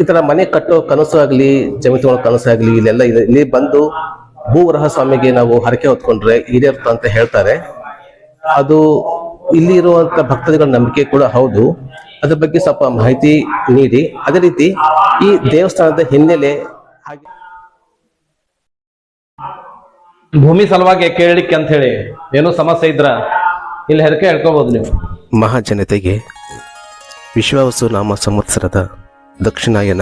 ಈ ತರ ಮನೆ ಕಟ್ಟೋ ಕನಸು ಆಗ್ಲಿ ಜಮೀನು ತಗೊಳ್ಳೋ ಕನಸು ಆಗ್ಲಿ ಇಲ್ಲೆಲ್ಲ ಇದೆ. ಇಲ್ಲಿ ಬಂದು ಭೂವರಹ ಸ್ವಾಮಿಗೆ ನಾವು ಹರಕೆ ಹೊತ್ಕೊಂಡ್ರೆ ಈಡೇರ್ತ ಅಂತ ಹೇಳ್ತಾರೆ. ಅದು ಇಲ್ಲಿ ಇರುವಂತ ಭಕ್ತಾದಿಗಳ ನಂಬಿಕೆ ಕೂಡ ಹೌದು. ಅದ್ರ ಬಗ್ಗೆ ಸ್ವಲ್ಪ ಮಾಹಿತಿ ನೀಡಿ. ಅದೇ ರೀತಿ ಈ ದೇವಸ್ಥಾನದ ಹಿನ್ನೆಲೆ ಹಾಗೆ ಭೂಮಿ ಸಲುವಾಗಿ ಕೇಳಲಿಕ್ಕೆ ಅಂತ ಹೇಳಿ ಏನೋ ಸಮಸ್ಯೆ ಇದ್ರ ಇಲ್ಲಿ ಹೆರಕೆ ಹೇಳ್ಕೋಬಹುದು ನೀವು. ಮಹಾಜನತೆಗೆ ವಿಶ್ವಾವಸು ನಾಮ ಸಂವತ್ಸರದ ದಕ್ಷಿಣಾಯನ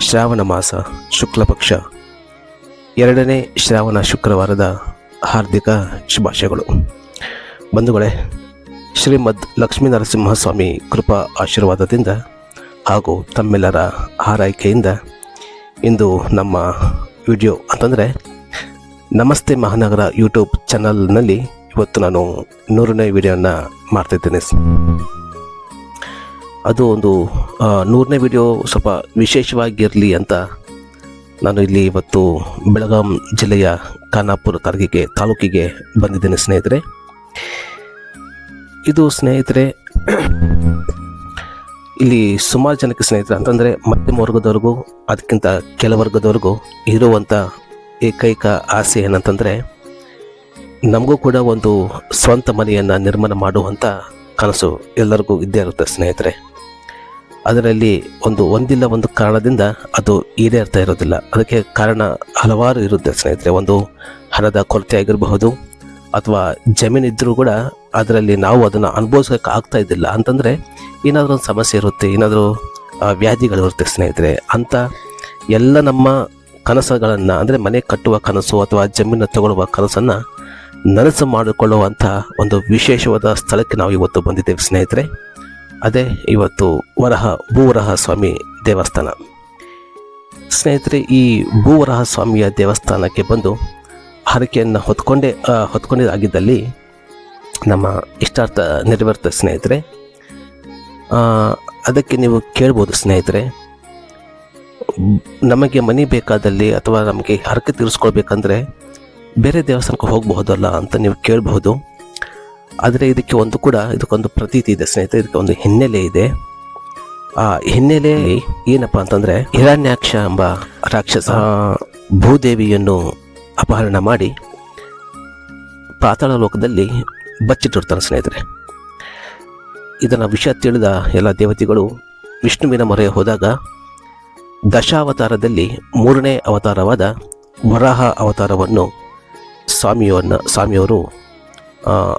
ಶ್ರಾವಣ ಮಾಸ ಶುಕ್ಲಪಕ್ಷ. ಎರಡನೇ ಶ್ರಾವಣ ಶುಕ್ರವಾರದ ಹಾರ್ದಿಕ ಶುಭಾಶಯಗಳು. ಬಂಧುಗಳೇ, ಶ್ರೀಮದ್ ಲಕ್ಷ್ಮೀ ನರಸಿಂಹಸ್ವಾಮಿ ಕೃಪಾ ಆಶೀರ್ವಾದದಿಂದ ಹಾಗೂ ತಮ್ಮೆಲ್ಲರ ಹಾರೈಕೆಯಿಂದ ಇಂದು ನಮ್ಮ ವಿಡಿಯೋ ಅಂತಂದರೆ, ನಮಸ್ತೆ ಮಹಾನಗರ ಯೂಟ್ಯೂಬ್ ಚಾನಲ್ನಲ್ಲಿ ಇವತ್ತು ನಾನು ನೂರನೇ ವಿಡಿಯೋನ ಮಾಡ್ತಿದ್ದೇನೆ. ಅದು ಒಂದು ನೂರನೇ ವಿಡಿಯೋ ಸ್ವಲ್ಪ ವಿಶೇಷವಾಗಿರಲಿ ಅಂತ ನಾನು ಇಲ್ಲಿ ಇವತ್ತು ಬೆಳಗಾಂ ಜಿಲ್ಲೆಯ ಖಾನಾಪುರ ತಾಲೂಕಿಗೆ ತಾಲೂಕಿಗೆ ಬಂದಿದ್ದೇನೆ ಸ್ನೇಹಿತರೆ. ಇದು ಸ್ನೇಹಿತರೆ, ಇಲ್ಲಿ ಸುಮಾರು ಜನಕ್ಕೆ ಸ್ನೇಹಿತರೆ, ಅಂತಂದರೆ ಮಧ್ಯಮ ವರ್ಗದವ್ರಿಗೂ, ಅದಕ್ಕಿಂತ ಕೆಲ ವರ್ಗದವ್ರಿಗೂ ಇರುವಂಥ ಏಕೈಕ ಆಸೆ ಏನಂತಂದರೆ, ನಮಗೂ ಕೂಡ ಒಂದು ಸ್ವಂತ ಮನೆಯನ್ನು ನಿರ್ಮಾಣ ಮಾಡುವಂಥ ಕನಸು ಎಲ್ಲರಿಗೂ ಇದ್ದೇ ಇರುತ್ತೆ ಸ್ನೇಹಿತರೆ. ಅದರಲ್ಲಿ ಒಂದು ಒಂದಿಲ್ಲ ಒಂದು ಕಾರಣದಿಂದ ಅದು ಈಡೇರ್ತಾ ಇರೋದಿಲ್ಲ. ಅದಕ್ಕೆ ಕಾರಣ ಹಲವಾರು ಇರುತ್ತೆ ಸ್ನೇಹಿತರೆ. ಒಂದು ಹಣದ ಕೊರತೆ ಆಗಿರಬಹುದು ಅಥವಾ ಜಮೀನಿದ್ರೂ ಕೂಡ ಅದರಲ್ಲಿ ನಾವು ಅದನ್ನು ಅನುಭವಿಸೋಕೆ ಆಗ್ತಾ ಇದ್ದಿಲ್ಲ. ಅಂತಂದರೆ ಏನಾದರೂ ಒಂದು ಸಮಸ್ಯೆ ಇರುತ್ತೆ, ಏನಾದರೂ ವ್ಯಾಧಿಗಳಿರುತ್ತೆ ಸ್ನೇಹಿತರೆ. ಅಂತ ಎಲ್ಲ ನಮ್ಮ ಕನಸುಗಳನ್ನು, ಅಂದರೆ ಮನೆ ಕಟ್ಟುವ ಕನಸು ಅಥವಾ ಜಮೀನು ತಗೊಳ್ಳುವ ಕನಸನ್ನು ನನಸು ಮಾಡಿಕೊಳ್ಳುವಂಥ ಒಂದು ವಿಶೇಷವಾದ ಸ್ಥಳಕ್ಕೆ ನಾವು ಇವತ್ತು ಬಂದಿದ್ದೇವೆ ಸ್ನೇಹಿತರೆ. ಅದೇ ಇವತ್ತು ವರಹ ಭೂವರಹ ಸ್ವಾಮಿ ದೇವಸ್ಥಾನ. ಸ್ನೇಹಿತರೆ, ಈ ಭೂವರಹ ಸ್ವಾಮಿಯ ದೇವಸ್ಥಾನಕ್ಕೆ ಬಂದು ಹರಕೆಯನ್ನು ಹೊತ್ಕೊಂಡೇ ಹೊತ್ಕೊಂಡೇ ಹೊತ್ಕೊಂಡಿದ್ದಾಗಿದ್ದಲ್ಲಿ ನಮ್ಮ ಇಷ್ಟಾರ್ಥ ನೆರವೇರ್ತ ಸ್ನೇಹಿತರೆ ಅದಕ್ಕೆ ನೀವು ಕೇಳ್ಬೋದು ಸ್ನೇಹಿತರೆ, ನಮಗೆ ಮನೆ ಬೇಕಾದಲ್ಲಿ ಅಥವಾ ನಮಗೆ ಹರಕೆ ತೀರಿಸ್ಕೊಳ್ಬೇಕಂದ್ರೆ ಬೇರೆ ದೇವಸ್ಥಾನಕ್ಕೆ ಹೋಗಬಹುದಲ್ಲ ಅಂತ ನೀವು ಕೇಳಬಹುದು. ಆದರೆ ಇದಕ್ಕೆ ಒಂದು ಕೂಡ, ಇದಕ್ಕೊಂದು ಪ್ರತೀತಿ ಇದೆ ಸ್ನೇಹಿತರೆ, ಇದಕ್ಕೆ ಒಂದು ಹಿನ್ನೆಲೆ ಇದೆ. ಆ ಹಿನ್ನೆಲೆ ಏನಪ್ಪ ಅಂತಂದ್ರೆ, ಹಿರಣ್ಯಾಕ್ಷ ಎಂಬ ರಾಕ್ಷಸ ಭೂದೇವಿಯನ್ನು ಅಪಹರಣ ಮಾಡಿ ಪಾತಾಳ ಲೋಕದಲ್ಲಿ ಬಚ್ಚಿಟ್ಟಿರ್ತಾನೆ ಸ್ನೇಹಿತರೆ. ಇದನ್ನು ವಿಷಯ ತಿಳಿದ ಎಲ್ಲ ದೇವತೆಗಳು ವಿಷ್ಣುವಿನ ಮೊರೆ ಹೋದಾಗ ದಶಾವತಾರದಲ್ಲಿ ಮೂರನೇ ಅವತಾರವಾದ ವರಾಹ ಅವತಾರವನ್ನು ಸ್ವಾಮಿಯವನ್ನು, ಸ್ವಾಮಿಯವರು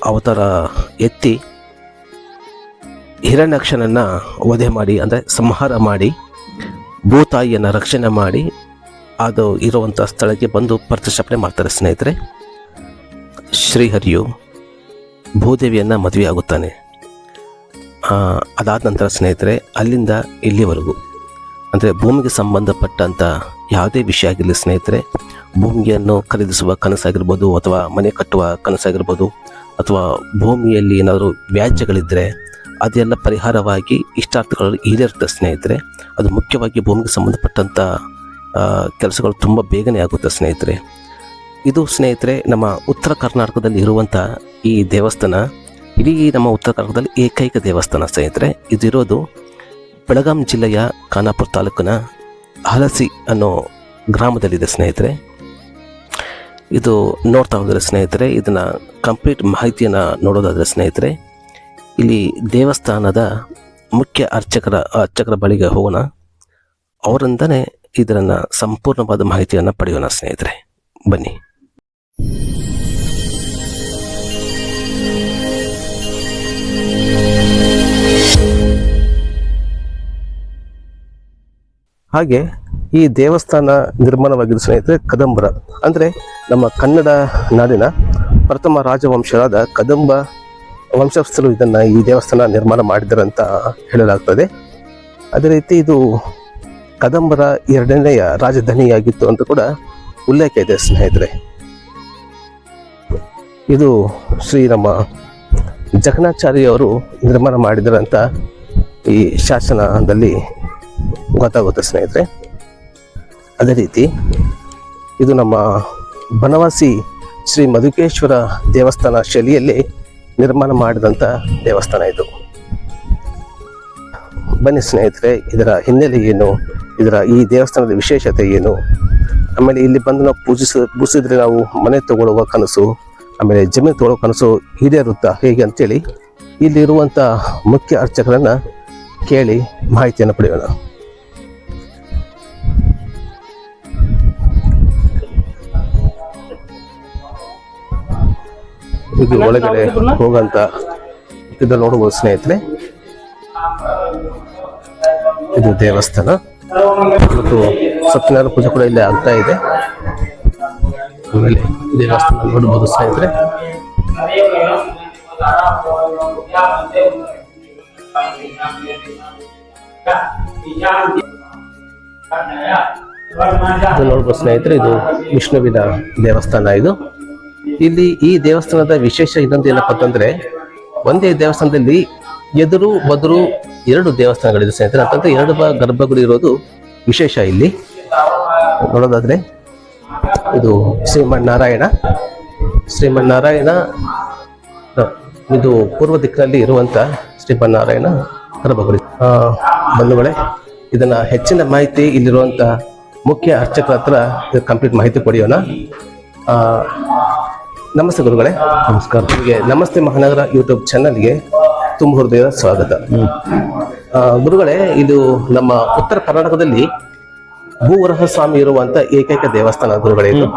ಅವತಾರ ಎತ್ತಿ ಹಿರಣ್ಯಕ್ಷನನ್ನು ವಧೆ ಮಾಡಿ, ಅಂದರೆ ಸಂಹಾರ ಮಾಡಿ, ಭೂತಾಯಿಯನ್ನು ರಕ್ಷಣೆ ಮಾಡಿ, ಅದು ಇರುವಂಥ ಸ್ಥಳಕ್ಕೆ ಬಂದು ಪ್ರತಿಷ್ಠಾಪನೆ ಮಾಡ್ತಾರೆ ಸ್ನೇಹಿತರೆ. ಶ್ರೀಹರಿಯು ಭೂದೇವಿಯನ್ನು ಮದುವೆ ಆಗುತ್ತಾನೆ. ಅದಾದ ನಂತರ ಸ್ನೇಹಿತರೆ, ಅಲ್ಲಿಂದ ಇಲ್ಲಿವರೆಗೂ, ಅಂದರೆ ಭೂಮಿಗೆ ಸಂಬಂಧಪಟ್ಟಂಥ ಯಾವುದೇ ವಿಷಯ ಆಗಿರಲಿ ಸ್ನೇಹಿತರೆ, ಭೂಮಿಯನ್ನು ಖರೀದಿಸುವ ಕನಸಾಗಿರ್ಬೋದು ಅಥವಾ ಮನೆ ಕಟ್ಟುವ ಕನಸಾಗಿರ್ಬೋದು ಅಥವಾ ಭೂಮಿಯಲ್ಲಿ ಏನಾದರೂ ವ್ಯಾಜ್ಯಗಳಿದ್ದರೆ ಅದೆಲ್ಲ ಪರಿಹಾರವಾಗಿ ಇಷ್ಟಾರ್ಥಗಳಲ್ಲಿ ಈಡೇರುತ್ತೆ ಸ್ನೇಹಿತರೆ. ಅದು ಮುಖ್ಯವಾಗಿ ಭೂಮಿಗೆ ಸಂಬಂಧಪಟ್ಟಂಥ ಕೆಲಸಗಳು ತುಂಬ ಬೇಗನೆ ಆಗುತ್ತೆ ಸ್ನೇಹಿತರೆ. ಇದು ಸ್ನೇಹಿತರೆ ನಮ್ಮ ಉತ್ತರ ಕರ್ನಾಟಕದಲ್ಲಿ ಇರುವಂಥ ಈ ದೇವಸ್ಥಾನ, ಇಡೀ ನಮ್ಮ ಉತ್ತರ ಕರ್ನಾಟಕದಲ್ಲಿ ಏಕೈಕ ದೇವಸ್ಥಾನ ಸ್ನೇಹಿತರೆ. ಇದಿರೋದು ಬೆಳಗಾಂ ಜಿಲ್ಲೆಯ ಖಾನಾಪುರ ತಾಲೂಕಿನ ಹಲಸಿ ಅನ್ನೋ ಗ್ರಾಮದಲ್ಲಿದೆ ಸ್ನೇಹಿತರೆ. ಇದು ನೋಡ್ತಾ ಹೋದರೆ ಸ್ನೇಹಿತರೆ, ಇದನ್ನು ಕಂಪ್ಲೀಟ್ ಮಾಹಿತಿಯನ್ನು ನೋಡೋದಾದರೆ ಸ್ನೇಹಿತರೆ, ಇಲ್ಲಿ ದೇವಸ್ಥಾನದ ಮುಖ್ಯ ಅರ್ಚಕರ ಅರ್ಚಕರ ಬಳಿಗೆ ಹೋಗೋಣ. ಅವರಿಂದನೇ ಇದರನ್ನು ಸಂಪೂರ್ಣವಾದ ಮಾಹಿತಿಯನ್ನು ಪಡೆಯೋಣ ಸ್ನೇಹಿತರೆ. ಬನ್ನಿ. ಹಾಗೆ ಈ ದೇವಸ್ಥಾನ ನಿರ್ಮಾಣವಾಗಿದ್ದು ಸ್ನೇಹಿತರೆ ಕದಂಬರ. ಅಂದರೆ ನಮ್ಮ ಕನ್ನಡ ನಾಡಿನ ಪ್ರಥಮ ರಾಜವಂಶರಾದ ಕದಂಬ ವಂಶಸ್ಥರು ಇದನ್ನು ಈ ದೇವಸ್ಥಾನ ನಿರ್ಮಾಣ ಮಾಡಿದ್ದಾರೆ ಅಂತ ಹೇಳಲಾಗ್ತದೆ. ಅದೇ ರೀತಿ ಇದು ಕದಂಬರ ಎರಡನೆಯ ರಾಜಧಾನಿಯಾಗಿತ್ತು ಅಂತ ಕೂಡ ಉಲ್ಲೇಖ ಇದೆ ಸ್ನೇಹಿತರೆ. ಇದು ಶ್ರೀ ನಮ್ಮ ಜಕಣಾಚಾರ್ಯ ಅವರು ನಿರ್ಮಾಣ ಮಾಡಿದರಂತ ಈ ಶಾಸನದಲ್ಲಿ ಗೊತ್ತಾಗುತ್ತೆ ಸ್ನೇಹಿತರೆ. ಅದೇ ರೀತಿ ಇದು ನಮ್ಮ ಬನವಾಸಿ ಶ್ರೀ ಮಧುಕೇಶ್ವರ ದೇವಸ್ಥಾನ ಶೈಲಿಯಲ್ಲಿ ನಿರ್ಮಾಣ ಮಾಡಿದಂಥ ದೇವಸ್ಥಾನ ಇದು. ಬನ್ನಿ ಸ್ನೇಹಿತರೆ, ಇದರ ಹಿನ್ನೆಲೆ ಏನು? ಇದರ ಈ ದೇವಸ್ಥಾನದ ವಿಶೇಷತೆ ಏನು? ಆಮೇಲೆ ಇಲ್ಲಿ ಬಂದು ನಾವು ಪೂಜಿಸ, ಪೂಜಿಸಿದ್ರೆ ನಾವು ಮನೆ ತಗೊಳ್ಳುವ ಕನಸು, ಆಮೇಲೆ ಜಮೀನು ತಗೊಳ್ಳೋ ಕನಸು ಈಡೇರುತ್ತಾ ಹೇಗೆ ಅಂತೇಳಿ ಇಲ್ಲಿರುವಂಥ ಮುಖ್ಯ ಅರ್ಚಕರನ್ನು ಕೇಳಿ ಮಾಹಿತಿಯನ್ನು ಪಡೆಯೋಣ. ಇದು ಒಳಗಡೆ ಹೋಗಂತ ಇದು ನೋಡಬಹುದು ಸ್ನೇಹಿತರೆ ಇದು ದೇವಸ್ಥಾನ. ಮತ್ತು ಸತ್ಯನಾರಾಯಣ ಪೂಜೆ ಕೂಡ ಇಲ್ಲಿ ಆಗ್ತಾ ಇದೆ. ಆಮೇಲೆ ದೇವಸ್ಥಾನ ನೋಡಬಹುದು ಸ್ನೇಹಿತರೆ. ನೋಡ್ಬೋದು ಸ್ನೇಹಿತರೆ ಇದು ವಿಷ್ಣುವಿನ ದೇವಸ್ಥಾನ ಇದು. ಇಲ್ಲಿ ಈ ದೇವಸ್ಥಾನದ ವಿಶೇಷ ಇನ್ನೊಂದು ಏನಪ್ಪ ಅಂತಂದ್ರೆ ಒಂದೇ ದೇವಸ್ಥಾನದಲ್ಲಿ ಎದುರು, ಬದುರು ಎರಡು ದೇವಸ್ಥಾನಗಳಿದೆ ಸ್ನೇಹಿತರೆ. ಅಂತಂದ್ರೆ ಎರಡು ಗರ್ಭಗುಡಿ ಇರೋದು ವಿಶೇಷ ಇಲ್ಲಿ. ನೋಡೋದಾದ್ರೆ, ಇದು ಶ್ರೀಮನ್ನಾರಾಯಣ. ಶ್ರೀಮನ್ನಾರಾಯಣ ಇದು ಪೂರ್ವ ದಿಕ್ಕಿನಲ್ಲಿ ಇರುವಂತ ಶ್ರೀಮನ್ನಾರಾಯಣ ಗರ್ಭಗುಡಿ. ಬಂಧುಗಳೇ, ಇದನ್ನ ಹೆಚ್ಚಿನ ಮಾಹಿತಿ ಇಲ್ಲಿರುವಂತ ಮುಖ್ಯ ಅರ್ಚಕರ ಹತ್ರ ಕಂಪ್ಲೀಟ್ ಮಾಹಿತಿ ಪಡೆಯೋಣ. ನಮಸ್ತೆ ಗುರುಗಳೇ. ನಮಸ್ಕಾರ. ನಿಮಗೆ ನಮಸ್ತೆ ಮಹಾನಗರ ಯೂಟ್ಯೂಬ್ ಚಾನಲ್ಗೆ ತುಂಬ ಹೃದಯದ ಸ್ವಾಗತ. ಆ, ಗುರುಗಳೇ ಇದು ನಮ್ಮ ಉತ್ತರ ಕರ್ನಾಟಕದಲ್ಲಿ ಭೂವರಹ ಸ್ವಾಮಿ ಇರುವಂತ ಏಕೈಕ ದೇವಸ್ಥಾನ ಗುರುಗಳೇ ಇದು.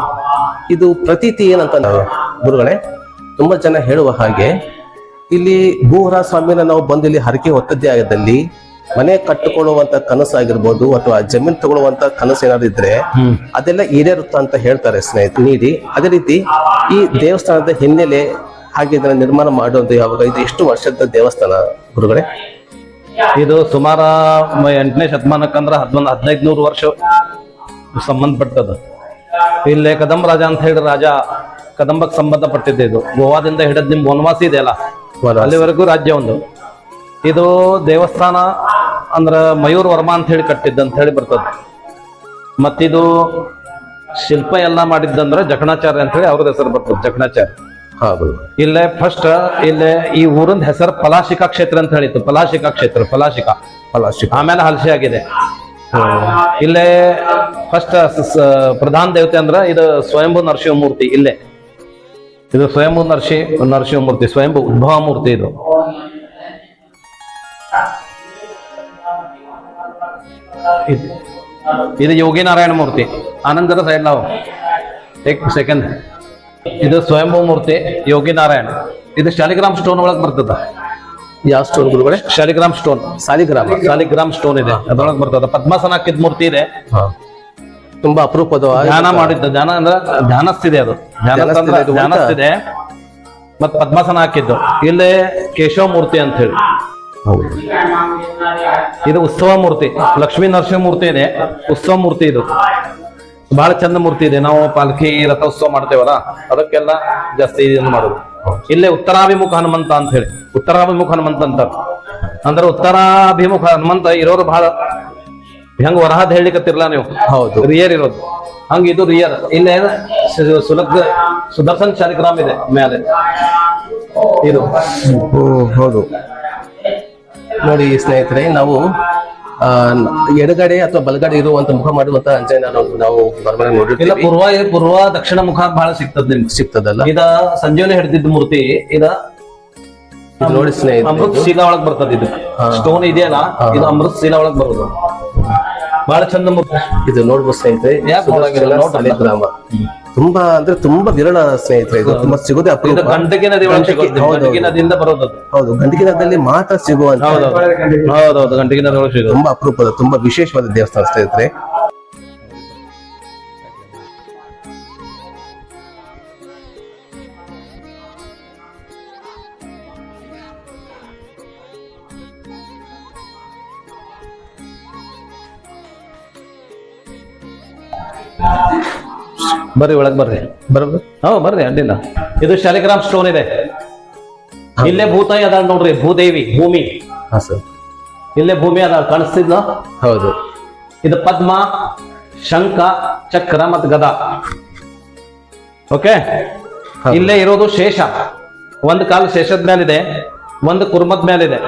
ಇದು ಪ್ರತೀತಿ ಏನಂತ ನಾವು ಗುರುಗಳೇ ತುಂಬಾ ಜನ ಹೇಳುವ ಹಾಗೆ ಇಲ್ಲಿ ಭೂವರಹ ಸ್ವಾಮಿನ ನಾವು ಬಂದು ಇಲ್ಲಿ ಹರಕೆ ಹೊತ್ತದ್ದೇ ಆಗದಲ್ಲಿ ಮನೆ ಕಟ್ಟಿಕೊಳ್ಳುವಂತ ಕನಸಾಗಿರ್ಬೋದು ಅಥವಾ ಜಮೀನ್ ತಗೊಳ್ಳುವಂತ ಕನಸು ಏನಾದ್ರು ಇದ್ರೆ ಅದೆಲ್ಲ ಈಡೇರುತ್ತ ಅಂತ ಹೇಳ್ತಾರೆ ಸ್ನೇಹಿತ ನೀಡಿ. ಅದೇ ರೀತಿ ಈ ದೇವಸ್ಥಾನದ ಹಿನ್ನೆಲೆ ಹಾಗೆ ಇದನ್ನ ನಿರ್ಮಾಣ ಮಾಡುವಂತ ಯಾವಾಗ ಇದು ಎಷ್ಟು ವರ್ಷದ ದೇವಸ್ಥಾನ ಗುರುಗಳೇ? ಇದು ಸುಮಾರ ಎಂಟನೇ ಶತಮಾನಕ್ಕಂದ್ರ ಹದಿನೊಂದು ಹದಿನೈದು ನೂರು ವರ್ಷ ಸಂಬಂಧಪಟ್ಟದ ಇಲ್ಲಿ ಕದಂಬ ರಾಜ ಅಂತ ಹೇಳಿ ರಾಜ ಕದಂಬಕ್ಕೆ ಸಂಬಂಧಪಟ್ಟಿದ್ದು ಇದು. ಗೋವಾದಿಂದ ಹಿಡಿದ್ ನಿಮ್ ವನವಾಸಿ ಇದೆ ಅಲ್ಲ? ಅಲ್ಲಿವರೆಗೂ ರಾಜ್ಯ ಒಂದು. ಇದು ದೇವಸ್ಥಾನ ಅಂದ್ರ ಮಯೂರ್ ವರ್ಮ ಅಂತ ಹೇಳಿ ಕಟ್ಟಿದ್ದ ಅಂತ ಹೇಳಿ ಬರ್ತದೆ. ಮತ್ತಿದು ಶಿಲ್ಪ ಎಲ್ಲ ಮಾಡಿದ್ದಂದ್ರೆ ಜಕಣಾಚಾರ್ಯ ಅಂತ ಹೇಳಿ ಅವ್ರದ್ದು ಹೆಸರು ಬರ್ತದೆ ಜಕಣಾಚಾರ್ಯ. ಹೌದು. ಇಲ್ಲೇ ಫಸ್ಟ್ ಇಲ್ಲೇ ಈ ಊರಿನ ಹೆಸರು ಪಲಾಶಿಕಾ ಕ್ಷೇತ್ರ ಅಂತ ಹೇಳಿತ್ತು ಪಲಾಶಿಕಾ ಕ್ಷೇತ್ರ ಪಲಾಶಿಕಾ. ಪಲಾಶಿಕಾ. ಆಮೇಲೆ ಹಲಸೆ ಆಗಿದೆ. ಇಲ್ಲೇ ಫಸ್ಟ್ ಪ್ರಧಾನ ದೇವತೆ ಅಂದ್ರೆ ಇದು ಸ್ವಯಂಭೂ ನರಸಿಂಹಮೂರ್ತಿ ಇಲ್ಲೇ. ಇದು ಸ್ವಯಂಭೂ ನರಸಿಂಹ ನರಸಿಂಹಮೂರ್ತಿ ಸ್ವಯಂಭು ಉದ್ಭವ ಮೂರ್ತಿ ಇದು. ಇದು- ಇದು ಯೋಗಿ ನಾರಾಯಣ ಮೂರ್ತಿ. ಆನಂದರ ಸೈಡ್ ನಾವು. ಟೇಕ್ ಸೆಕೆಂಡ್ ಇದು ಸ್ವಯಂಭೂ ಮೂರ್ತಿ ಯೋಗಿ ನಾರಾಯಣ ಇದು ಶಾಲಿಗ್ರಾಮ್ ಸ್ಟೋನ್ ಒಳಗೆ ಬರ್ತದ. ಯಾವ ಸ್ಟೋನ್ ಗುರುಗಳೇ? ಶಾಲಿಗ್ರಾಮ್ ಸ್ಟೋನ್. ಸಾಲಿಗ್ರಾಮ್ ಶಾಲಿಗ್ರಾಮ್ ಸ್ಟೋನ್ ಇದೆ. ಅದೊಳಗೆ ಬರ್ತದ. ಪದ್ಮಾಸನ ಹಾಕಿದ ಮೂರ್ತಿ ಇದೆ. ತುಂಬಾ ಅಪರೂಪದ ಧ್ಯಾನ ಮಾಡಿದ್ದ. ಧ್ಯಾನ ಅಂದ್ರೆ ಧ್ಯಾನಸ್ತಿದೆ ಅದು. ಧ್ಯಾನಸ್ಥ ಮತ್ತೆ? ಧ್ಯಾನಸ್ಥಿದೆ ಮತ್ ಪದ್ಮಾಸನ ಹಾಕಿದ್ದು. ಇಲ್ಲಿ ಕೇಶವ ಮೂರ್ತಿ ಅಂತ ಹೇಳಿ ಹೌದು. ಇದು ಉತ್ಸವ ಮೂರ್ತಿ. ಲಕ್ಷ್ಮೀ ನರಸಿಂಹ ಮೂರ್ತಿ ಇದೆ. ಉತ್ಸವ ಮೂರ್ತಿ ಇದು. ಬಹಳ ಚಂದ ಮೂರ್ತಿ ಇದೆ. ನಾವು ಪಾಲ್ಕಿ ರಥೋತ್ಸವ ಮಾಡ್ತೇವಲ್ಲ ಅದಕ್ಕೆಲ್ಲ ಜಾಸ್ತಿ ಇದನ್ನು ಮಾಡೋದು. ಇಲ್ಲೇ ಉತ್ತರಾಭಿಮುಖ ಹನುಮಂತ ಅಂತ ಹೇಳಿ. ಉತ್ತರಾಭಿಮುಖ ಹನುಮಂತ ಅಂತ ಅಂದ್ರೆ ಉತ್ತರಾಭಿಮುಖ ಹನುಮಂತ ಇರೋರು ಬಹಳ ಹೆಂಗ್ ವರಹದ ಹೇಳಿಕತ್ತಿರ್ಲ ನೀವು? ಹೌದು. ರಿಯರ್ ಇರೋದು. ಹಂಗ ಇದು ರಿಯರ್. ಇಲ್ಲೇ ಸುಲಭ ಸುದರ್ಶನ್ ಶಾಲಿಗ್ರಾಮ್ ಇದೆ ಮೇಲೆ ಇದು. ಹೌದು. ನೋಡಿ ಸ್ನೇಹಿತರೆ ನಾವು ಎಡಗಡೆ ಅಥವಾ ಬಲಗಡೆ ಇರುವಂತ ಮುಖ ಮಾಡುವಂತ ಅಂಜನ ನಾವು ಇಲ್ಲ ಪೂರ್ವ ಪೂರ್ವ ದಕ್ಷಿಣ ಮುಖ ಬಹಳ ಸಿಗ್ತದ ನಿಮ್ಗೆ. ಸಿಗ್ತದಲ್ಲ ಇದ ಸಂಜೀವನಿ ಹಿಡಿದಿದ್ದ ಮೂರ್ತಿ ಇದ ನೋಡಿ ಸ್ನೇಹಿತರೆ ಅಮೃತ ಶೀಲ ಒಳಗ್ ಬರ್ತದ ಇದು. ಸ್ಟೋನ್ ಇದೆಯಲ್ಲ ಇದು ಅಮೃತ ಶೀಲ ಒಳಗ್ ಬರೋದು. ಬಹಳ ಚಂದ ಇದು ನೋಡ್ಬೋದು ಸ್ನೇಹಿತರೆ ತುಂಬಾ ಅಂದ್ರೆ ತುಂಬಾ ವಿರಳ ಸ್ನೇಹಿತರೆ ಇದು ತುಂಬಾ ಸಿಗೋದೇ ಅಪರೂಪ ನದಿ ನದಿಯಿಂದ ಬರೋದು. ಹೌದು ಗಂಡಕಿನದಲ್ಲಿ ಮಾತ್ರ ಸಿಗುವಂತ. ಹೌದೌದು. ನದಿ ಒಳಗೆ ತುಂಬಾ ಅಪರೂಪದ ತುಂಬಾ ವಿಶೇಷವಾದ ದೇವಸ್ಥಾನ ಸ್ನೇಹಿತರೆ. ಬರ್ರಿ ಒಳಗ್ ಬರ್ರಿ. ಬರ್ಬೋದು ಹಾ ಬರ್ರಿ ಅಡ್ಡಿಲ್ಲ. ಇದು ಶಾಲಿಗ್ರಾಮ್ ಸ್ಟೋನ್ ಇದೆ. ಇಲ್ಲೇ ಭೂತಾಯಿ ಅದಾಳ ನೋಡ್ರಿ ಭೂದೇವಿ ಭೂಮಿ. ಹಾ ಸರ್. ಇಲ್ಲೇ ಭೂಮಿ ಅದಾಳ ಕಾಣಿಸ್ತಿದ್ಲ? ಹೌದು. ಇದು ಪದ್ಮ ಶಂಖ ಚಕ್ರ ಮತ್ತು ಗದ. ಓಕೆ? ಇಲ್ಲೇ ಇರೋದು ಶೇಷ. ಒಂದು ಕಾಲು ಶೇಷದ ಮೇಲಿದೆ ಒಂದು ಕುರ್ಮದ ಮೇಲಿದೆ.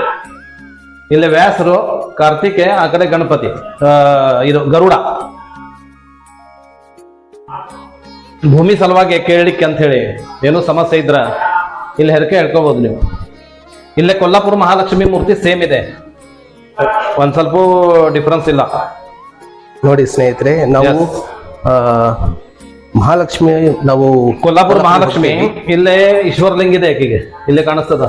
ಇಲ್ಲೇ ವ್ಯಾಸರು ಕಾರ್ತಿಕೆ ಆ ಕಡೆ ಗಣಪತಿ ಇದು ಗರುಡ. ಭೂಮಿ ಸಲುವಾಗಿ ಕೇಳಲಿಕ್ಕೆ ಅಂತ ಹೇಳಿ ಏನೋ ಸಮಸ್ಯೆ ಇದ್ರ ಇಲ್ಲಿ ಹೆರಕೆ ಹೇಳ್ಕೋಬೋದು ನೀವು. ಇಲ್ಲೇ ಕೊಲ್ಲಾಪುರ ಮಹಾಲಕ್ಷ್ಮಿ ಮೂರ್ತಿ ಸೇಮ್ ಇದೆ. ಒಂದ್ ಸ್ವಲ್ಪ ಡಿಫ್ರೆನ್ಸ್ ಇಲ್ಲ. ನೋಡಿ ಸ್ನೇಹಿತರೆ ನಾವು ಮಹಾಲಕ್ಷ್ಮಿ ನಾವು ಕೊಲ್ಲಾಪುರ ಮಹಾಲಕ್ಷ್ಮಿ ಇಲ್ಲೇ ಈಶ್ವರಲಿಂಗ ಇದೆ ಆಕೆಗೆ ಇಲ್ಲೇ ಕಾಣಿಸ್ತದ.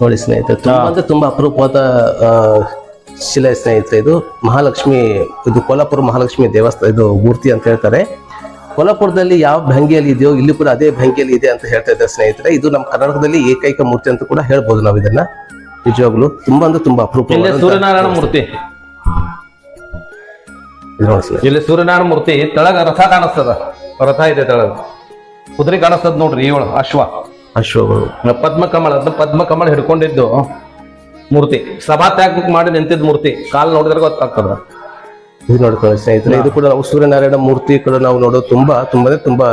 ನೋಡಿ ಸ್ನೇಹಿತರೆ ತುಂಬಾ ಅಂದ್ರೆ ತುಂಬಾ ಅಪರೂಪವಾದ ಶಿಲೆ ಸ್ನೇಹಿತರೆ ಇದು. ಮಹಾಲಕ್ಷ್ಮಿ ಇದು ಕೊಲ್ಲಾಪುರ ಮಹಾಲಕ್ಷ್ಮಿ ದೇವಸ್ಥಾನ ಇದು ಮೂರ್ತಿ ಅಂತ ಹೇಳ್ತಾರೆ. ಕೋಲಾಪುರದಲ್ಲಿ ಯಾವ ಭಂಗಿಯಲ್ಲಿ ಇದೆಯೋ ಇಲ್ಲಿ ಕೂಡ ಅದೇ ಭಂಗಿಯಲ್ಲಿ ಇದೆ ಅಂತ ಹೇಳ್ತಾ ಇದ್ದಾರೆ ಸ್ನೇಹಿತರೆ. ಇದು ನಮ್ಮ ಕರ್ನಾಟಕದಲ್ಲಿ ಏಕೈಕ ಮೂರ್ತಿ ಅಂತ ಕೂಡ ಹೇಳ್ಬೋದು ನಾವು ಇದನ್ನ. ನಿಜವಾಗ್ಲು ತುಂಬಾ ಅಂದ್ರೆ ತುಂಬಾ ಅಪರೂಪ ಸೂರ್ಯನಾರಾಯಣ ಮೂರ್ತಿ. ಇಲ್ಲಿ ಸೂರ್ಯನಾರಾಯಣ ಮೂರ್ತಿ. ತಳಗ ರಥ ಕಾಣಿಸ್ತದ. ರಥ ಇದೆ ತಳಗ. ಕುದುರೆ ಕಾಣಿಸ್ತದ ನೋಡ್ರಿ ಇವಳು ಅಶ್ವ ಅಶ್ವಗಳು. ಪದ್ಮ ಕಮಲ ಪದ್ಮಕಮಲ ಪದ್ಮ ಕಮಲ ಹಿಡ್ಕೊಂಡಿದ್ದು ಮೂರ್ತಿ. ಸಭಾ ತ್ಯಾಗ ಮಾಡಿ ನಿಂತಿದ್ ಮೂರ್ತಿ. ಕಾಲ್ ನೋಡಿದ್ರೆ ಗೊತ್ತಾಗ್ತದ. ಇದು ನೋಡ್ಕೊಳ್ಳಿ ಸ್ನೇಹಿತರೆ ಇದು ಕೂಡ ನಾವು ಸೂರ್ಯನಾರಾಯಣ ಮೂರ್ತಿ ಕೂಡ ನಾವು ನೋಡೋದು ತುಂಬಾ ತುಂಬಾನೇ ತುಂಬಾ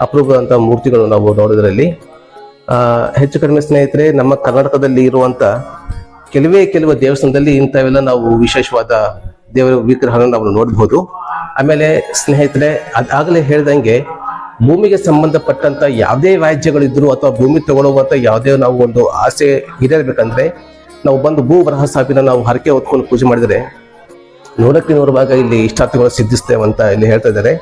ಅಪರೂಪದಂತ ಮೂರ್ತಿಗಳು ನಾವು ನೋಡೋದ್ರಲ್ಲಿ. ಆ, ಹೆಚ್ಚು ಕಡಿಮೆ ಸ್ನೇಹಿತರೆ ನಮ್ಮ ಕರ್ನಾಟಕದಲ್ಲಿ ಇರುವಂತ ಕೆಲವೇ ಕೆಲವು ದೇವಸ್ಥಾನದಲ್ಲಿ ಇಂಥವೆಲ್ಲ ನಾವು ವಿಶೇಷವಾದ ದೇವರ ವಿಗ್ರಹಗಳನ್ನು ನಾವು ನೋಡಬಹುದು ಆಮೇಲೆ ಸ್ನೇಹಿತರೆ ಅದಾಗಲೇ ಹೇಳ್ದಂಗೆ ಭೂಮಿಗೆ ಸಂಬಂಧಪಟ್ಟಂತ ಯಾವುದೇ ವ್ಯಾಜ್ಯಗಳಿದ್ರು ಅಥವಾ ಭೂಮಿ ತಗೊಳ್ಳುವಂತ ಯಾವುದೇ ನಾವು ಒಂದು ಆಸೆ ಇರಬೇಕಂದ್ರೆ ನಾವು ಬಂದು ಭೂ ವರಹ ಸಾಪಿನ ನಾವು ಹರಕೆ ಹೊತ್ಕೊಂಡು ಪೂಜೆ ಮಾಡಿದರೆ ನೂರಕ್ಕೆ ನೂರು ಭಾಗ ಇಲ್ಲಿ ಇಷ್ಟಾರ್ಥಗಳು ಸಿದ್ಧಿಸ್ತೇವೆ ಅಂತ ಇಲ್ಲಿ ಹೇಳ್ತಾ ಇದ್ದಾರೆ.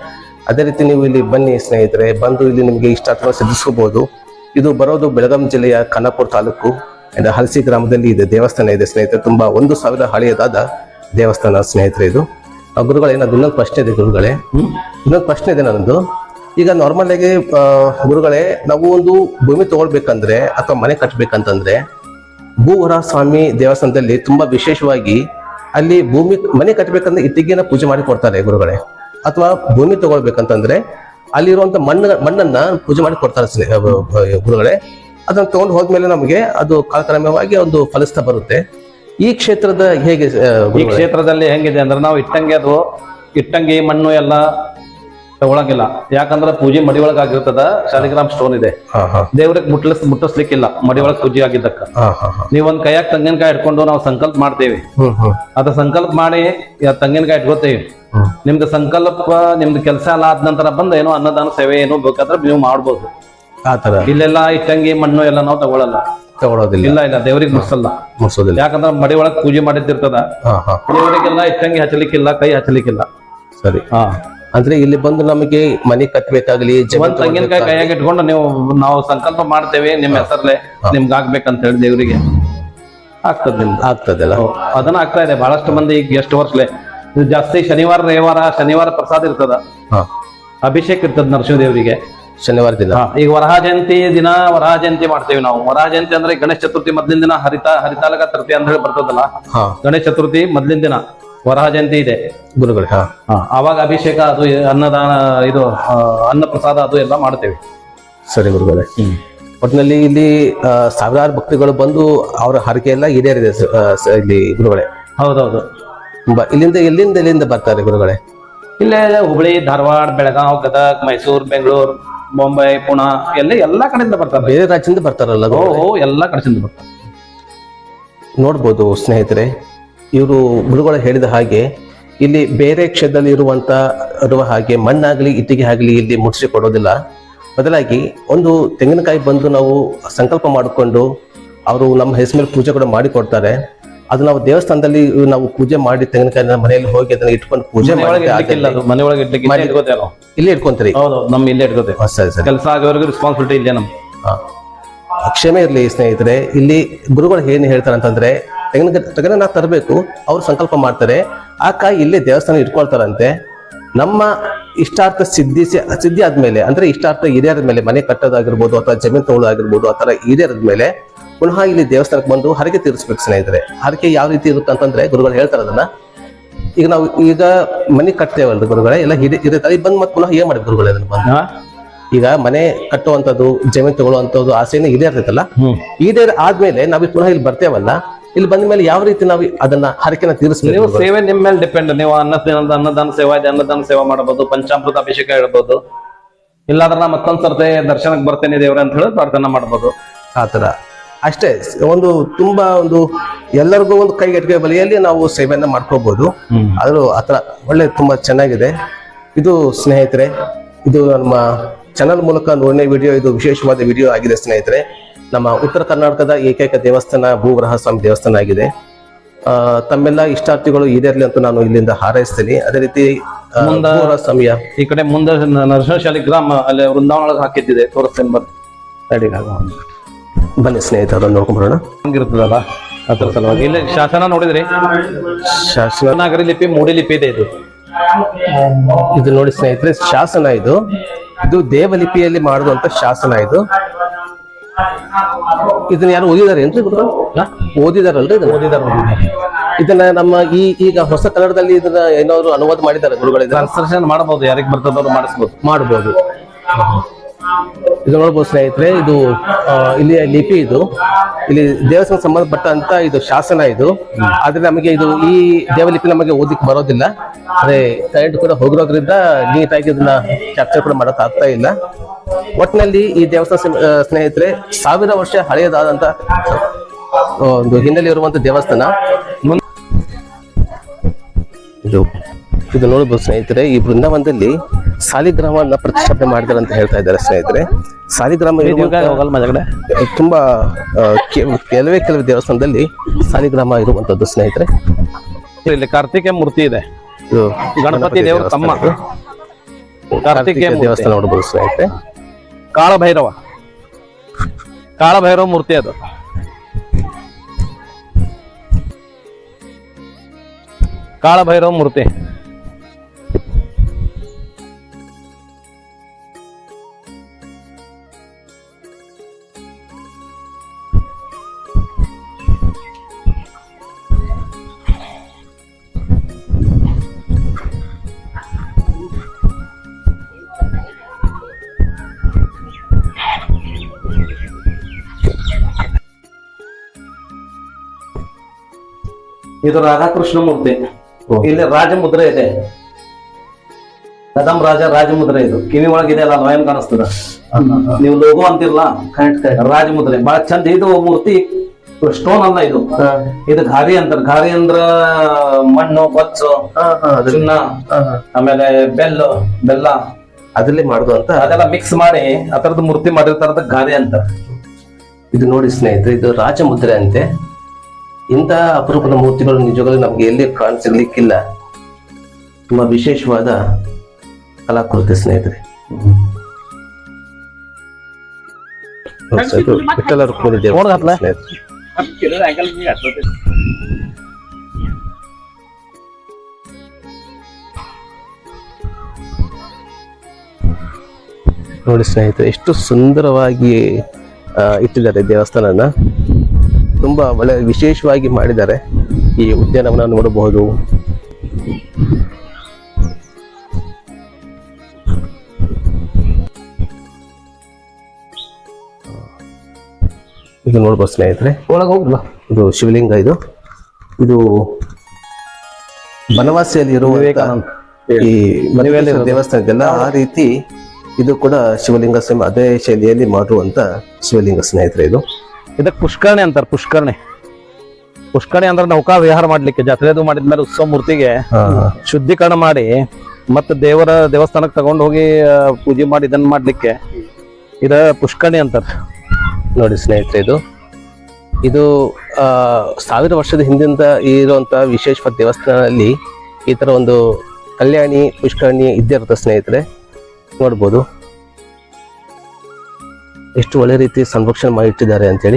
ಅದೇ ರೀತಿ ನೀವು ಇಲ್ಲಿ ಬನ್ನಿ ಸ್ನೇಹಿತರೆ ಬಂದು ಇಲ್ಲಿ ನಿಮಗೆ ಇಷ್ಟಾರ್ಥಗಳು ಸಿದ್ಧಿಸ್ಕೋಬಹುದು. ಇದು ಬರೋದು ಬೆಳಗಾಂ ಜಿಲ್ಲೆಯ ಖಾನಾಪುರ ತಾಲೂಕು ಅಂಡ್ ಹಲಸಿ ಗ್ರಾಮದಲ್ಲಿ ಇದೆ ದೇವಸ್ಥಾನ ಇದೆ ಸ್ನೇಹಿತರೆ. ತುಂಬಾ ಒಂದು ಸಾವಿರ ಹಳೆಯದಾದ ದೇವಸ್ಥಾನ ಸ್ನೇಹಿತರೆ ಇದು. ಆ, ಗುರುಗಳೇ ನನ್ನದು ಇನ್ನೊಂದು ಪ್ರಶ್ನೆ ಇದೆ ಗುರುಗಳೇ. ಇನ್ನೊಂದು ಪ್ರಶ್ನೆ ಇದೆ ನನ್ನದು. ಈಗ ನಾರ್ಮಲ್ ಆಗಿ ಗುರುಗಳೇ ನಾವು ಒಂದು ಭೂಮಿ ತಗೊಳ್ಬೇಕಂದ್ರೆ ಅಥವಾ ಮನೆ ಕಟ್ಟಬೇಕಂತಂದ್ರೆ ಭೂವರ ಸ್ವಾಮಿ ದೇವಸ್ಥಾನದಲ್ಲಿ ತುಂಬಾ ವಿಶೇಷವಾಗಿ ಅಲ್ಲಿ ಭೂಮಿ ಮನೆ ಕಟ್ಟಬೇಕಂದ್ರೆ ಇಟ್ಟಿಗೆನ ಪೂಜೆ ಮಾಡಿ ಕೊಡ್ತಾರೆ ಗುರುಗಳೇ. ಅಥವಾ ಭೂಮಿ ತಗೊಳ್ಬೇಕಂತಂದ್ರೆ ಅಲ್ಲಿರುವಂತ ಮಣ್ಣು, ಮಣ್ಣನ್ನ ಪೂಜೆ ಮಾಡಿ ಕೊಡ್ತಾರೆ ಗುರುಗಳೇ. ಅದನ್ನ ತಗೊಂಡು ಹೋದ್ಮೇಲೆ ನಮಗೆ ಅದು ಕಾಲಕ್ರಮವಾಗಿ ಒಂದು ಫಲಿಸ್ತಾ ಬರುತ್ತೆ. ಈ ಕ್ಷೇತ್ರದ ಹೇಗೆ ಈ ಕ್ಷೇತ್ರದಲ್ಲಿ ಹೆಂಗಿದೆ ಅಂದ್ರೆ ನಾವು ಇಟ್ಟಂಗೆ ಅದು, ಇಟ್ಟಂಗಿ ಮಣ್ಣು ಎಲ್ಲ ತಗೊಳಂಗಿಲ್ಲ. ಯಾಕಂದ್ರೆ ಪೂಜೆ ಮಡಿ ಒಳಗ ಆಗಿರ್ತದ ಶಾಲಿಗ್ರಾಮ್ ಸ್ಟೋನ್ ಇದೆ. ದೇವ್ರಿಗೆ ಮುಟ್ಲಿಸ್ ಮುಟ್ಟಿಸ್ಲಿಕ್ಕಿಲ್ಲ ಮಡಿ ಒಳಗ್ ಪೂಜೆ ಆಗಿದ್ದಕ್ಕ. ನೀವ್ ಒಂದ್ ಕೈಯಾಗ ತೆಂಗಿನಕಾಯಿ ಇಟ್ಕೊಂಡು ನಾವು ಸಂಕಲ್ಪ ಮಾಡ್ತೇವೆ. ಅದ ಸಂಕಲ್ಪ ಮಾಡಿ ತಂಗಿನಕಾಯಿ ಇಟ್ಕೋತೇವೆ ನಿಮ್ದು ಸಂಕಲ್ಪ ನಿಮ್ದು ಕೆಲಸ ಎಲ್ಲ ಆದ ನಂತರ ಬಂದ ಏನೋ ಅನ್ನದಾನ ಸೇವೆ ಏನೋ ಬೇಕಾದ್ರೆ ನೀವು ಮಾಡ್ಬೋದು. ಇಲ್ಲೆಲ್ಲ ಇಟ್ಟಂಗಿ ಮಣ್ಣು ಎಲ್ಲ ನಾವು ತಗೊಳಲ್ಲ. ತಗೊಳೋದಿಲ್ಲ. ಇಲ್ಲ ಇಲ್ಲ ದೇವ್ರಿಗೆ ಮುಟ್ಸಲ್ಲ. ಮುಡ್ಸೋದಿಲ್ಲ ಯಾಕಂದ್ರೆ ಮಡಿ ಒಳಗ ಪೂಜೆ ಮಾಡಿದ್ದಿರ್ತದ. ದೇವರಿಗೆಲ್ಲ ಇಟ್ಟಂಗಿ ಹಚ್ಚಲಿಕ್ಕಿಲ್ಲ ಕೈ ಹಚ್ಚಲಿಕ್ಕಿಲ್ಲ. ಸರಿ. ಹಾ. ಅಂದ್ರೆ ಇಲ್ಲಿ ಬಂದು ನಮಗೆ ಮನೆ ಕಟ್ಟಬೇಕಾಗ್ಲಿ ಒಂದ್ ತೆಂಗಿನಕಾಯಿ ಕೈಯಾಗ ಇಟ್ಕೊಂಡು ನೀವು ನಾವು ಸಂಕಲ್ಪ ಮಾಡ್ತೇವೆ ನಿಮ್ಮ ಹೆಸರಲ್ಲೇ ನಿಮ್ಗೆ ಆಗ್ಬೇಕಂತ ಹೇಳಿ ದೇವರಿಗೆ. ಆಗ್ತದೆ ಆಗ್ತದಲ್ಲ ಅದನ್ನ ಆಗ್ತಾ ಇದೆ. ಬಹಳಷ್ಟು ಮಂದಿ ಈಗ ಎಷ್ಟು ವರ್ಷಲೆ. ಜಾಸ್ತಿ ಶನಿವಾರ ರವಿವಾರ ಶನಿವಾರ ಪ್ರಸಾದ ಇರ್ತದ. ಅಭಿಷೇಕ ಇರ್ತದ ನರಸಿಂಹದೇವರಿಗೆ. ಶನಿವಾರ ದಿನ? ಈಗ ವರಹ ಜಯಂತಿ ದಿನ ವರಹ ಜಯಂತಿ ಮಾಡ್ತೇವೆ ನಾವು. ವರಹ ಜಯಂತಿ ಅಂದ್ರೆ ಗಣೇಶ ಚತುರ್ಥಿ ಮೊದ್ಲಿನ ದಿನ ಹರಿತ ಹರಿತಾಲಕ ತೃತೀಯ ಅಂತ ಹೇಳಿ ಬರ್ತದಲ್ಲ? ಗಣೇಶ ಚತುರ್ಥಿ ಮೊದ್ಲಿನ ದಿನ. ವರಹ ಜಯಂತಿ ಇದೆ ಗುರುಗಳು. ಹಾ. ಆವಾಗ ಅಭಿಷೇಕ ಅದು ಅನ್ನದಾನ ಇದು ಅನ್ನ ಪ್ರಸಾದ ಅದು ಎಲ್ಲ ಮಾಡ್ತೇವೆ. ಸರಿ ಗುರುಗಳೇ. ಒಟ್ಟಿನಲ್ಲಿ ಇಲ್ಲಿ ಸಾವಿರಾರು ಭಕ್ತಿಗಳು ಬಂದು ಅವರ ಹರಕೆ ಎಲ್ಲ ಈಡೇರಿದೆ ಇಲ್ಲಿ ಗುರುಗಳೇ. ಹೌದೌದು. ಇಲ್ಲಿಂದ ಎಲ್ಲಿಂದ ಎಲ್ಲಿಂದ ಬರ್ತಾರೆ ಗುರುಗಳೇ? ಇಲ್ಲೇ ಹುಬ್ಳಿ ಧಾರವಾಡ ಬೆಳಗಾವ್ ಗದಗ್ ಮೈಸೂರು ಬೆಂಗಳೂರು ಮುಂಬೈ ಪುಣೆ ಎಲ್ಲ ಎಲ್ಲಾ ಕಡೆಯಿಂದ ಬರ್ತಾರೆ. ಬೇರೆ ರಾಜ್ಯದಿಂದ ಬರ್ತಾರಲ್ಲ? ಓ ಎಲ್ಲಾ ಕಡೆಯಿಂದ ಬರ್ತಾರೆ. ನೋಡ್ಬೋದು ಸ್ನೇಹಿತರೆ. ಇವರು ಗುರುಗಳು ಹೇಳಿದ ಹಾಗೆ ಇಲ್ಲಿ ಬೇರೆ ಕ್ಷೇತ್ರದಲ್ಲಿ ಇರುವಂತ ಇರುವ ಹಾಗೆ ಮಣ್ಣಾಗಲಿ ಇಟ್ಟಿಗೆ ಆಗಲಿ ಇಲ್ಲಿ ಮುಟ್ಸಿ ಕೊಡೋದಿಲ್ಲ ಬದಲಾಗಿ ಒಂದು ತೆಂಗಿನಕಾಯಿ ಬಂದು ನಾವು ಸಂಕಲ್ಪ ಮಾಡಿಕೊಂಡು ಅವರು ನಮ್ಮ ಹೆಸರು ಮೇಲೆ ಪೂಜೆ ಕೂಡ ಮಾಡಿಕೊಡ್ತಾರೆ. ಅದು ನಾವು ದೇವಸ್ಥಾನದಲ್ಲಿ ನಾವು ಪೂಜೆ ಮಾಡಿ ತೆಂಗಿನಕಾಯಿ ಮನೆಯಲ್ಲಿ ಹೋಗಿ ಅದನ್ನ ಇಟ್ಕೊಂಡು ಪೂಜೆ ಇಲ್ಲೇ ಇಟ್ಕೊಂತೀರಿ? ಹೌದು ನಮ್ ಇಲ್ಲೇ ಇಟ್ಕೋತೀವಿ. ಕೆಲಸ ಆಗೋವರೆಗೂ ರೆಸ್ಪಾನ್ಸಿಬಿಲಿಟಿ ಇಲ್ಲೇ ನಮ್ ಹಾ. ಕ್ಷಮೆ ಇರಲಿ ಸ್ನೇಹಿತರೆ ಇಲ್ಲಿ ಗುರುಗಳು ಏನು ಹೇಳ್ತಾರೆ ಅಂತಂದ್ರೆ ತೆಂಗಿನ ತೆಗೆನ ತರಬೇಕು ಅವ್ರು ಸಂಕಲ್ಪ ಮಾಡ್ತಾರೆ. ಆ ಕಾಯಿ ಇಲ್ಲೇ ದೇವಸ್ಥಾನ ಇಟ್ಕೊಳ್ತಾರಂತೆ. ನಮ್ಮ ಇಷ್ಟಾರ್ಥ ಸಿದ್ಧಿ ಸಿದ್ಧಿ ಆದ್ಮೇಲೆ ಅಂದ್ರೆ ಇಷ್ಟಾರ್ಥ ಹಿರಿಯರ ಮೇಲೆ ಮನೆ ಕಟ್ಟೋದಾಗಿರ್ಬೋದು ಅಥವಾ ಜಮೀನು ತಗೊಳ್ಳೋದಾಗಿರ್ಬೋದು ಆ ತರ ಹಿರಿಯರದ ಮೇಲೆ ಪುನಃ ಇಲ್ಲಿ ದೇವಸ್ಥಾನಕ್ಕೆ ಬಂದು ಹರಕೆ ತೀರಿಸ್ಬೇಕು ಸ್ನೇಹಿತರೆ. ಹರಕೆ ಯಾವ ರೀತಿ ಇರುತ್ತೆ ಅಂತಂದ್ರೆ ಗುರುಗಳು ಹೇಳ್ತಾರೆ ಅದನ್ನ. ಈಗ ನಾವು ಈಗ ಮನೆ ಕಟ್ತೇವಲ್ರಿ ಗುರುಗಳೇ ಎಲ್ಲ ಹಿಡಿ ಇರುತ್ತೆ ಬಂದು ಮತ್ತೆ ಪುನಃ ಏನ್ ಮಾಡಿ ಗುರುಗಳೇ ಅದನ್ನ ಬಂದು? ಈಗ ಮನೆ ಕಟ್ಟುವಂಥದ್ದು ಜಮೀನು ತಗೊಳ್ಳುವಂತದ್ದು ಆಸೆನೇ ಈಡೇರ್ತೈತಲ್ಲ ಇದೇ ಆದ್ಮೇಲೆ ನಾವು ಪುನಃ ಇಲ್ಲಿ ಬರ್ತೇವಲ್ಲ ಇಲ್ಲಿ ಬಂದ ಮೇಲೆ ಯಾವ ರೀತಿ ನಾವು ಅದನ್ನ ಹರಕೆನ ತೀರಿಸ್ಬೇಕು? ನೀವು ಸೇವೆ ನಿಮ್ ಮೇಲೆ ಡಿಪೆಂಡ್ ನೀವು ಅನ್ನ ಅನ್ನದಾನ ಸೇವಾ ಇದೆ ಅನ್ನದಾನ ಸೇವಾ ಮಾಡಬಹುದು ಪಂಚಾಮೃತ ಅಭಿಷೇಕ ಇಡಬಹುದು. ಇಲ್ಲಾಂದ್ರೆ ನಾ ಮತ್ತೊಂದ್ ಸರ್ತಿ ದರ್ಶನಕ್ಕೆ ಬರ್ತೇನೆ ದೇವ್ರ ಅಂತ ಹೇಳಿ ಪ್ರಾರ್ಥನೆ ಮಾಡಬಹುದು ಆತರ ತರ ಅಷ್ಟೇ ಒಂದು ತುಂಬಾ ಒಂದು ಎಲ್ಲರಿಗೂ ಒಂದು ಕೈಗೆಟುಕುವ ಬೆಲೆಯಲ್ಲಿ ನಾವು ಸೇವೆಯನ್ನ ಮಾಡ್ಕೋಬಹುದು ಆದ್ರೂ ಆತರ ಒಳ್ಳೆ ತುಂಬಾ ಚೆನ್ನಾಗಿದೆ. ಇದು ಸ್ನೇಹಿತರೆ ಇದು ನಮ್ಮ ಚಾನಲ್ ಮೂಲಕ ನೋಡನೇ ವಿಡಿಯೋ ಇದು ವಿಶೇಷವಾದ ವಿಡಿಯೋ ಆಗಿದೆ ಸ್ನೇಹಿತರೆ. ನಮ್ಮ ಉತ್ತರ ಕರ್ನಾಟಕದ ಏಕೈಕ ದೇವಸ್ಥಾನ ಭೂಗ್ರಹ ಸ್ವಾಮಿ ದೇವಸ್ಥಾನ ಆಗಿದೆ. ಆ, ತಮ್ಮೆಲ್ಲ ಇಷ್ಟಾರ್ಥಿಗಳು ಈಡೇರ್ಲಿ ಅಂತ ನಾನು ಇಲ್ಲಿಂದ ಹಾರೈಸ್ತೀನಿ. ಅದೇ ರೀತಿ ಸ್ವಾಮಿಯ ಈ ಕಡೆ ಮುಂದೆ ನರಸಿಂಹಶಾಲಿ ಗ್ರಾಮ ಅಲ್ಲಿ ವೃಂದಾವನ ಒಳಗೆ ಹಾಕಿದ್ದಿದೆ ತೋರಿಸ್ತೇನೆ ಬರ್ರಿ ಬನ್ನಿ ಸ್ನೇಹಿತರ ನೋಡ್ಕೊಂಡ್ಬರೋಣ ಹಂಗಿರ್ತದಲ್ಲ? ಅದ್ರ ಸಲುವಾಗಿ. ಇಲ್ಲಿ ಶಾಸನ ನೋಡಿದ್ರಿ? ಶಾಸನ. ನಾಗರಿ ಲಿಪಿ ಮೂಡಿ ಲಿಪಿ ಇದೆ ಇದು. ಇದು ನೋಡಿ ಸ್ನೇಹಿತರೆ ಶಾಸನ ಇದು. ಇದು ದೇವಲಿಪಿಯಲ್ಲಿ ಮಾಡಿದಂತ ಶಾಸನ ಇದು. ಇದನ್ನ ಯಾರು ಓದಿದಾರೆ ಏನ್ರಿ ಓದಿದಾರಲ್ರಿ ಇದನ್ನ? ಓದಿದಾರ ಇದನ್ನ ನಮ್ಮ ಈ ಈಗ ಹೊಸ ಕನ್ನಡದಲ್ಲಿ ಇದನ್ನ ಏನಾದ್ರು ಅನುವಾದ ಮಾಡಿದ್ದಾರೆ ಗುರುಗಳಿಂದ ಟ್ರಾನ್ಸ್ಲೇಷನ್ ಮಾಡಬಹುದು ಯಾರಿಗೆ ಬರ್ತದವ್ರು ಮಾಡಿಸ್ಬೋದು. ಮಾಡಬಹುದು ಇದು ನೋಡ್ಬೋದು ಸ್ನೇಹಿತರೆ, ಇದು ಇಲ್ಲಿಯ ಇಲ್ಲಿ ಲಿಪಿ ಇದು. ಇಲ್ಲಿ ದೇವಸ್ಥಾನ ಸಂಬಂಧಪಟ್ಟಂತ ಇದು ಶಾಸನ ಇದು. ಆದ್ರೆ ನಮಗೆ ಇದು ಈ ದೇವಲಿಪಿ ನಮಗೆ ಓದಿಕ್ ಬರೋದಿಲ್ಲ. ಅದೇ ಕರೆಂಟ್ ಕೂಡ ಹೋಗಿರೋದ್ರಿಂದ ನೀಟಾಗಿ ಇದನ್ನ ಕ್ಯಾಪ್ಚರ್ ಕೂಡ ಮಾಡಕ್ ಆಗ್ತಾ ಇಲ್ಲ. ಒಟ್ಟಿನಲ್ಲಿ ಈ ದೇವಸ್ಥಾನ ಸ್ನೇಹಿತರೆ, ಸಾವಿರ ವರ್ಷ ಹಳೆಯದಾದಂತ ಒಂದು ಹಿನ್ನೆಲೆ ಇರುವಂತ ದೇವಸ್ಥಾನ. ಇದು ಇದು ನೋಡಬಹುದು ಸ್ನೇಹಿತರೆ ಈ ಬೃಂದಾವನದಲ್ಲಿ ಸಾಲಿಗ್ರಾಮವನ್ನ ಪ್ರತಿಷ್ಠಾಪನೆ ಮಾಡಿದ್ರೆ ಅಂತ ಹೇಳ್ತಾ ಇದ್ದಾರೆ ಸ್ನೇಹಿತರೆ. ಸಾಲಿಗ್ರಾಮ ತುಂಬಾ ಕೆಲವೇ ಕೆಲವು ದೇವಸ್ಥಾನದಲ್ಲಿ ಸಾಲಿಗ್ರಾಮ ಇರುವಂತದ್ದು ಸ್ನೇಹಿತರೆ. ಇಲ್ಲಿ ಕಾರ್ತಿಕೇಯ ಮೂರ್ತಿ ಇದೆ. ಗಣಪತಿ ದೇವರ ತಮ್ಮ. ಕಾರ್ತಿಕೇಯ. ದೇವಸ್ಥಾನ ನೋಡಬಹುದು ಸ್ನೇಹಿತರೆ. ಕಾಳಭೈರವ. ಕಾಳಭೈರವ ಮೂರ್ತಿ ಅದು. ಕಾಳಭೈರವ ಮೂರ್ತಿ. ಇದು ರಾಧಾಕೃಷ್ಣ ಮೂರ್ತಿ ಇಲ್ಲಿ ರಾಜಮುದ್ರೆ ಇದೆ. ಕದಂ ರಾಜ ರಾಜಮುದ್ರೆ ಇದು. ಕಿವಿ ಒಳಗಿದೆ ಅಲ್ಲ ಲಯನ್ ಕಾಣಿಸ್ತದ? ನೀವು ಲೋಗೋ ಅಂತಿರಲ್ಲ? ರಾಜಮುದ್ರೆ. ಬಹಳ ಚಂದ ಇದು ಮೂರ್ತಿ. ಸ್ಟೋನ್ ಅಲ್ಲ ಇದು. ಇದು ಘಾರಿ ಅಂತ ಘಾರಿ ಅಂದ್ರ ಮಣ್ಣು ಬಚ್ಚು ಚಿನ್ನ. ಆಮೇಲೆ ಬೆಲ್ಲ ಬೆಲ್ಲ. ಅದರಲ್ಲಿ ಮಾಡುದು ಅಂತ? ಅದೆಲ್ಲ ಮಿಕ್ಸ್ ಮಾಡಿ ಆ ತರದ ಮೂರ್ತಿ ಮಾಡಿರ್ತಾರದ ಘಾರಿ ಅಂತ. ಇದು ನೋಡಿ ಸ್ನೇಹಿತರೆ ಇದು ರಾಜಮುದ್ರೆ ಅಂತೆ. ಇಂಥ ಅಪರೂಪದ ಮೂರ್ತಿಗಳು ನಿಜವಾಗಲೂ ನಮ್ಗೆ ಎಲ್ಲಿ ಕಾಣಿಸಿರ್ಲಿಕ್ಕಿಲ್ಲ ತುಂಬಾ ವಿಶೇಷವಾದ ಕಲಾಕೃತಿ ಸ್ನೇಹಿತರೆ ರುಕ್ಮಿಣಿ ದೇವಸ್ಥಾನ? ಸ್ನೇಹಿತರೆ. ನೋಡಿ ಸ್ನೇಹಿತರೆ ಎಷ್ಟು ಸುಂದರವಾಗಿ ಇಟ್ಟಿದ್ದಾರೆ ದೇವಸ್ಥಾನನ ತುಂಬಾ ಒಳ್ಳೆ ವಿಶೇಷವಾಗಿ ಮಾಡಿದ್ದಾರೆ ಈ ಉದ್ಯಾನವನ ನೋಡಬಹುದು. ಇದು ನೋಡ್ಬೋದು ಸ್ನೇಹಿತರೆ. ಒಳಗೆ ಹೋಗಲ್ಲ ಇದು ಶಿವಲಿಂಗ ಇದು. ಇದು ಬನವಾಸಿಯಲ್ಲಿ ಇರುವ ಈ ದೇವಸ್ಥಾನ ಇದೆಲ್ಲ ಆ ರೀತಿ ಇದು ಕೂಡ ಶಿವಲಿಂಗ ಸೇಮ್ ಅದೇ ಶೈಲಿಯಲ್ಲಿ ಮಾಡುವಂತ ಶಿವಲಿಂಗ ಸ್ನೇಹಿತರೆ ಇದು. ಇದಕ್ಕೆ ಪುಷ್ಕರಣೆ ಅಂತಾರೆ ಪುಷ್ಕರಣೆ. ಪುಷ್ಕರಣೆ ಅಂದ್ರೆ ನೌಕಾ ವಿಹಾರ ಮಾಡ್ಲಿಕ್ಕೆ ಜಾತ್ರೆದು ಮಾಡಿದ್ಮೇಲೆ ಉತ್ಸವ ಮೂರ್ತಿಗೆ ಶುದ್ಧೀಕರಣ ಮಾಡಿ ಮತ್ತೆ ದೇವರ ದೇವಸ್ಥಾನಕ್ಕೆ ತಗೊಂಡು ಹೋಗಿ ಪೂಜೆ ಮಾಡಿ ಇದನ್ನ ಮಾಡ್ಲಿಕ್ಕೆ ಇದ ಪುಷ್ಕರಣಿ ಅಂತಾರೆ. ನೋಡಿ ಸ್ನೇಹಿತರೆ ಇದು. ಇದು ಸಾವಿರ ವರ್ಷದ ಹಿಂದಿಂದ ಇರುವಂತ ವಿಶೇಷ ದೇವಸ್ಥಾನದಲ್ಲಿ ಈ ತರ ಒಂದು ಕಲ್ಯಾಣಿ ಪುಷ್ಕರಣಿ ಇದ್ದೇ ಇರುತ್ತೆ ಸ್ನೇಹಿತರೆ. ನೋಡ್ಬೋದು. ಎಷ್ಟು ಒಳ್ಳೆ ರೀತಿ ಸಂರಕ್ಷಣೆ ಮಾಡಿ ಇಟ್ಟಿದ್ದಾರೆ ಅಂತೇಳಿ.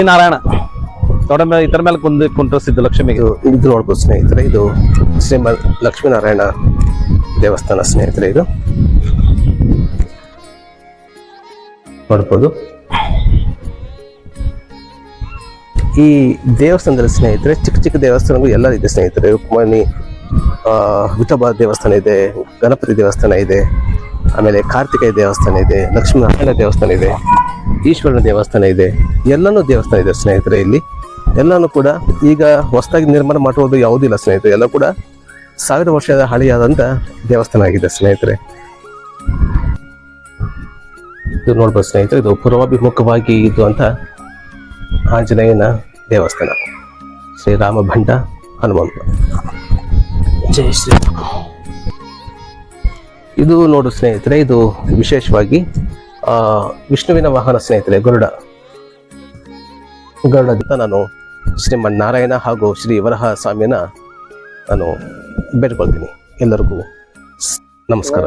ಈ ನಾರಾಯಣ ತೊಡ ಮೇಲೆ ಇತರ ಮೇಲೆ ಕುಂದು ಕುಂಟ್ರ ಲಕ್ಷ್ಮಿಗೆ. ಇದು ಇದು ನೋಡ್ಬೋದು ಸ್ನೇಹಿತರೆ ಇದು ಶ್ರೀ ಮ- ಲಕ್ಷ್ಮೀನಾರಾಯಣ ದೇವಸ್ಥಾನ ಸ್ನೇಹಿತರೆ ಇದು. ನೋಡ್ಬೋದು. ಈ ದೇವಸ್ಥಾನದಲ್ಲಿ ಸ್ನೇಹಿತರೆ ಚಿಕ್ಕ ಚಿಕ್ಕ ದೇವಸ್ಥಾನಗಳು ಎಲ್ಲ ಇದೆ ಸ್ನೇಹಿತರೆ. ರುಕ್ಮಣಿ ವಿಠೋಬಾ ದೇವಸ್ಥಾನ ಇದೆ, ಗಣಪತಿ ದೇವಸ್ಥಾನ ಇದೆ, ಆಮೇಲೆ ಕಾರ್ತಿಕೇಯ ದೇವಸ್ಥಾನ ಇದೆ, ಲಕ್ಷ್ಮೀನಾರಾಯಣ ದೇವಸ್ಥಾನ ಇದೆ, ಈಶ್ವರನ ದೇವಸ್ಥಾನ ಇದೆ, ಎಲ್ಲನೂ ದೇವಸ್ಥಾನ ಇದೆ ಸ್ನೇಹಿತರೆ ಇಲ್ಲಿ. ಎಲ್ಲನೂ ಕೂಡ ಈಗ ಹೊಸದಾಗಿ ನಿರ್ಮಾಣ ಮಾಡುವುದು ಯಾವುದಿಲ್ಲ ಸ್ನೇಹಿತರೆ, ಎಲ್ಲ ಕೂಡ ಸಾವಿರ ವರ್ಷದ ಹಳೆಯಾದಂಥ ದೇವಸ್ಥಾನ ಆಗಿದೆ ಸ್ನೇಹಿತರೆ. ಇದು ನೋಡ್ಬೋದು ಸ್ನೇಹಿತರೆ, ಇದು ಪೂರ್ವಾಭಿಮುಖವಾಗಿ ಇದು ಅಂತ ಆಂಜನೇಯನ ದೇವಸ್ಥಾನ ಶ್ರೀರಾಮ ಭಂಡ ಹನುಮಂತ. ಜೈ ಶ್ರೀ ಇದು ನೋಡು ಸ್ನೇಹಿತರೆ ಇದು ವಿಶೇಷವಾಗಿ ಆ, ವಿಷ್ಣುವಿನ ವಾಹನ ಸ್ನೇಹಿತರೆ ಗರುಡ. ಗರುಡದಿಂದ ನಾನು ಶ್ರೀಮನ್ನಾರಾಯಣ ಹಾಗೂ ಶ್ರೀ ವರಹ ಸ್ವಾಮಿಯನ್ನ ನಾನು ಬೇಡ್ಕೊಳ್ತೀನಿ. ಎಲ್ಲರಿಗೂ ನಮಸ್ಕಾರ.